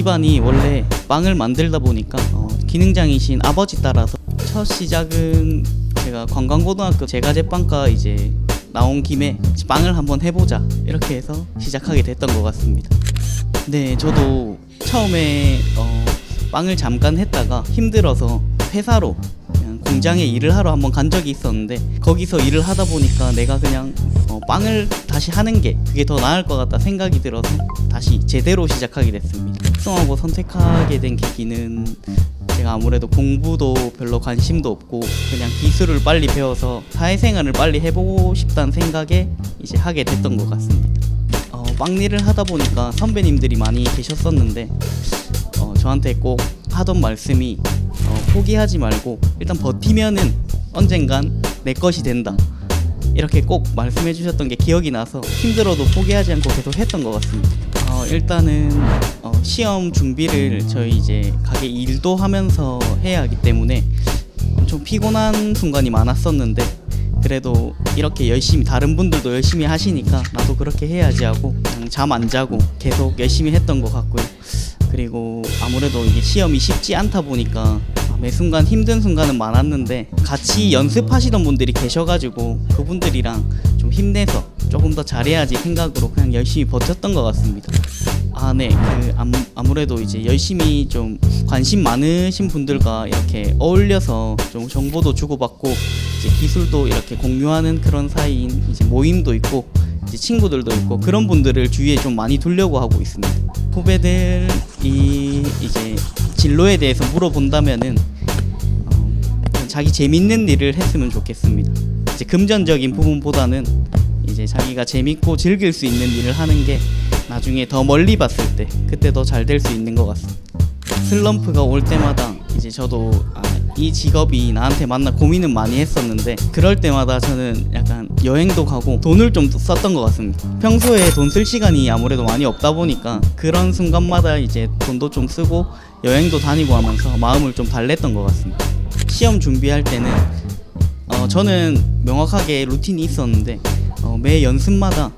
집안이 원래 빵을 만들다 보니까 어, 기능장이신 아버지 따라서 첫 시작은 제가 관광고등학교 제과제빵과 이제 나온 김에 빵을 한번 해보자 이렇게 해서 시작하게 됐던 것 같습니다. 네, 저도 처음에 어, 빵을 잠깐 했다가 힘들어서 회사로 공장에 일을 하러 한번 간 적이 있었는데 거기서 일을 하다 보니까 내가 그냥 어, 빵을 다시 하는 게 그게 더 나을 것 같다 생각이 들어서 다시 제대로 시작하게 됐습니다. 특성하고 선택하게 된 계기는 제가 아무래도 공부도 별로 관심도 없고 그냥 기술을 빨리 배워서 사회생활을 빨리 해보고 싶다는 생각에 이제 하게 됐던 것 같습니다. 어, 빵 일을 하다 보니까 선배님들이 많이 계셨었는데 어, 저한테 꼭 하던 말씀이 어, 포기하지 말고 일단 버티면은 언젠간 내 것이 된다. 이렇게 꼭 말씀해 주셨던 게 기억이 나서 힘들어도 포기하지 않고 계속 했던 것 같습니다. 어, 일단은 어, 시험 준비를 저희 이제 가게 일도 하면서 해야 하기 때문에 엄청 피곤한 순간이 많았었는데 그래도 이렇게 열심히 다른 분들도 열심히 하시니까 나도 그렇게 해야지 하고 그냥 잠 안 자고 계속 열심히 했던 것 같고요. 그리고 아무래도 이게 시험이 쉽지 않다 보니까 매 순간 힘든 순간은 많았는데 같이 연습하시던 분들이 계셔가지고 그분들이랑 좀 힘내서 조금 더 잘해야지 생각으로 그냥 열심히 버텼던 것 같습니다. 아, 네. 그 아무, 아무 래도 이제 열심히 좀 관심 많으신 분들과 이렇게 어울려서 좀 정보도 주고받고 이제 기술도 이렇게 공유하는 그런 사이인 이제 모임도 있고 이제 친구들도 있고 그런 분들을 주위에 좀 많이 두려고 하고 있습니다. 후배들이 이제 진로에 대해서 물어본다면은 어, 자기 재밌는 일을 했으면 좋겠습니다. 이제 금전적인 부분보다는 이제 자기가 재밌고 즐길 수 있는 일을 하는 게 나중에 더 멀리 봤을 때 그때 더 잘 될 수 있는 것 같습니다. 슬럼프가 올 때마다 이제 저도 아, 이 직업이 나한테 맞나 고민은 많이 했었는데 그럴 때마다 저는 약간 여행도 가고 돈을 좀 썼던 것 같습니다. 평소에 돈 쓸 시간이 아무래도 많이 없다 보니까 그런 순간마다 이제 돈도 좀 쓰고 여행도 다니고 하면서 마음을 좀 달랬던 것 같습니다. 시험 준비할 때는 어, 저는 명확하게 루틴이 있었는데 어, 매 연습마다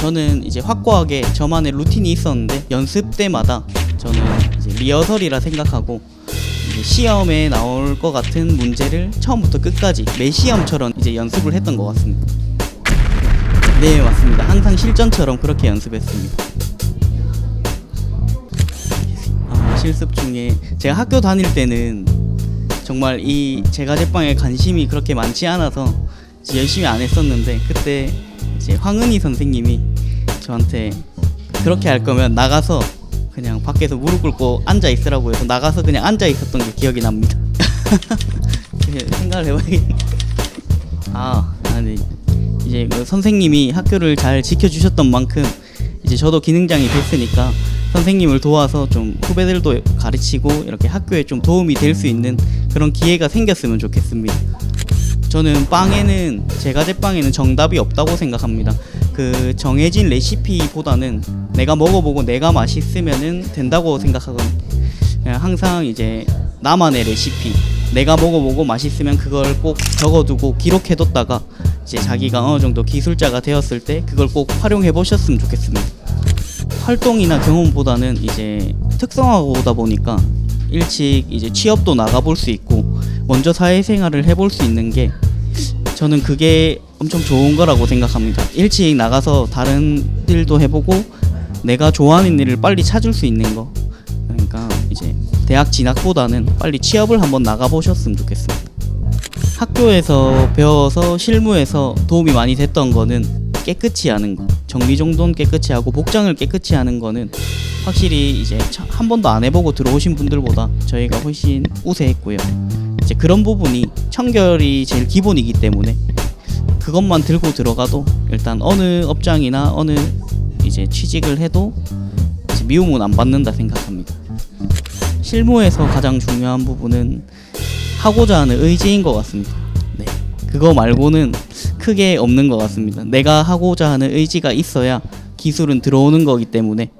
저는 이제 확고하게 저만의 루틴이 있었는데 연습 때마다 저는 이제 리허설이라 생각하고 이제 시험에 나올 것 같은 문제를 처음부터 끝까지 매 시험처럼 이제 연습을 했던 것 같습니다. 네, 맞습니다. 항상 실전처럼 그렇게 연습했습니다. 아, 실습 중에 제가 학교 다닐 때는 정말 이 제가 제빵에 관심이 그렇게 많지 않아서 열심히 안 했었는데 그때 이제 황은희 선생님이 저한테 그렇게 할 거면 나가서 그냥 밖에서 무릎 꿇고 앉아 있으라고 해서 나가서 그냥 앉아 있었던 게 기억이 납니다. 생각을 해봐야겠네. 아, 아니 이제 그 선생님이 학교를 잘 지켜주셨던 만큼 이제 저도 기능장이 됐으니까 선생님을 도와서 좀 후배들도 가르치고 이렇게 학교에 좀 도움이 될 수 있는 그런 기회가 생겼으면 좋겠습니다. 저는 빵에는 제가 제빵에는 정답이 없다고 생각합니다. 그 정해진 레시피보다는 내가 먹어보고 내가 맛있으면은 된다고 생각하거든요. 그냥 항상 이제 나만의 레시피, 내가 먹어보고 맛있으면 그걸 꼭 적어두고 기록해뒀다가 이제 자기가 어느 정도 기술자가 되었을 때 그걸 꼭 활용해 보셨으면 좋겠습니다. 활동이나 경험보다는 이제 특성화고다 보니까 일찍 이제 취업도 나가볼 수 있고 먼저 사회생활을 해볼 수 있는 게 저는 그게 엄청 좋은 거라고 생각합니다. 일찍 나가서 다른 일도 해보고 내가 좋아하는 일을 빨리 찾을 수 있는 거. 그러니까 이제 대학 진학보다는 빨리 취업을 한번 나가보셨으면 좋겠습니다. 학교에서 배워서 실무에서 도움이 많이 됐던 거는 깨끗이 하는 거. 정리정돈 깨끗이 하고 복장을 깨끗이 하는 거는 확실히 이제 차- 한 번도 안 해보고 들어오신 분들보다 저희가 훨씬 우세했고요. 이제 그런 부분이 청결이 제일 기본이기 때문에 그것만 들고 들어가도 일단 어느 업장이나 어느 이제 취직을 해도 이제 미움은 안 받는다 생각합니다. 실무에서 가장 중요한 부분은 하고자 하는 의지인 것 같습니다. 네. 그거 말고는 크게 없는 것 같습니다. 내가 하고자 하는 의지가 있어야 기술은 들어오는 거기 때문에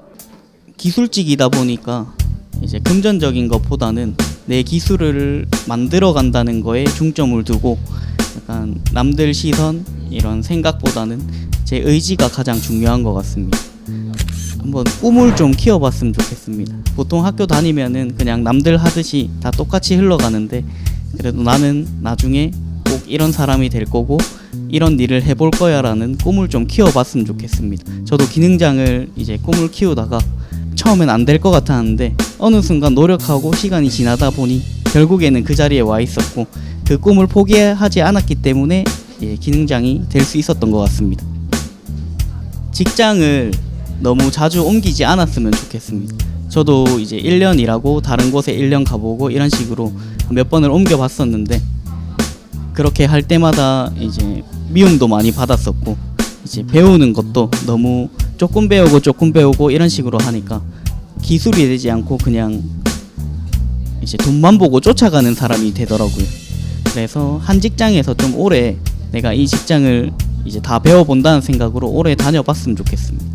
기술직이다 보니까 이제 금전적인 것보다는 내 기술을 만들어 간다는 거에 중점을 두고 약간 남들 시선 이런 생각보다는 제 의지가 가장 중요한 것 같습니다. 한번 꿈을 좀 키워봤으면 좋겠습니다. 보통 학교 다니면은 그냥 남들 하듯이 다 똑같이 흘러가는데 그래도 나는 나중에 꼭 이런 사람이 될 거고 이런 일을 해볼 거야라는 꿈을 좀 키워봤으면 좋겠습니다. 저도 기능장을 이제 꿈을 키우다가 처음엔 안 될 것 같았는데 어느 순간 노력하고 시간이 지나다 보니 결국에는 그 자리에 와 있었고 그 꿈을 포기하지 않았기 때문에 예, 기능장이 될 수 있었던 것 같습니다. 직장을 너무 자주 옮기지 않았으면 좋겠습니다. 저도 이제 1년 일하고 다른 곳에 1년 가보고 이런 식으로 몇 번을 옮겨 봤었는데 그렇게 할 때마다 이제 미움도 많이 받았었고 이제 배우는 것도 너무 조금 배우고 조금 배우고 이런 식으로 하니까 기술이 되지 않고 그냥 이제 돈만 보고 쫓아가는 사람이 되더라고요. 그래서 한 직장에서 좀 오래 내가 이 직장을 이제 다 배워본다는 생각으로 오래 다녀봤으면 좋겠습니다.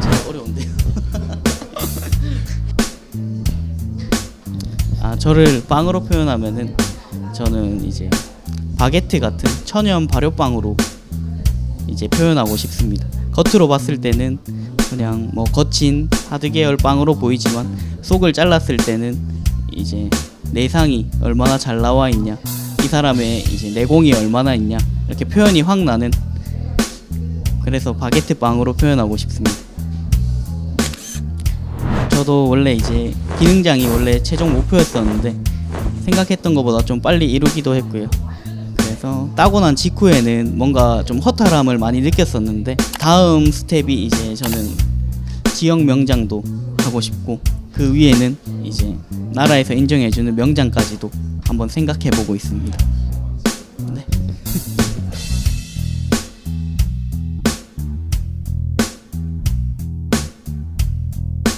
참 어려운데요. 아 저를 빵으로 표현하면은 저는 이제 바게트 같은 천연 발효빵으로 이제 표현하고 싶습니다. 겉으로 봤을 때는 그냥 뭐 거친 하드 계열 빵으로 보이지만 속을 잘랐을 때는 이제 내상이 얼마나 잘 나와 있냐 이 사람의 이제 내공이 얼마나 있냐 이렇게 표현이 확 나는 그래서 바게트 빵으로 표현하고 싶습니다. 저도 원래 이제 기능장이 원래 최종 목표였었는데 생각했던 것보다 좀 빨리 이루기도 했고요. 그래서 따고 난 직후에는 뭔가 좀 허탈함을 많이 느꼈었는데 다음 스텝이 이제 저는 지역 명장도 하고 싶고 그 위에는 이제 나라에서 인정해주는 명장까지도 한번 생각해보고 있습니다.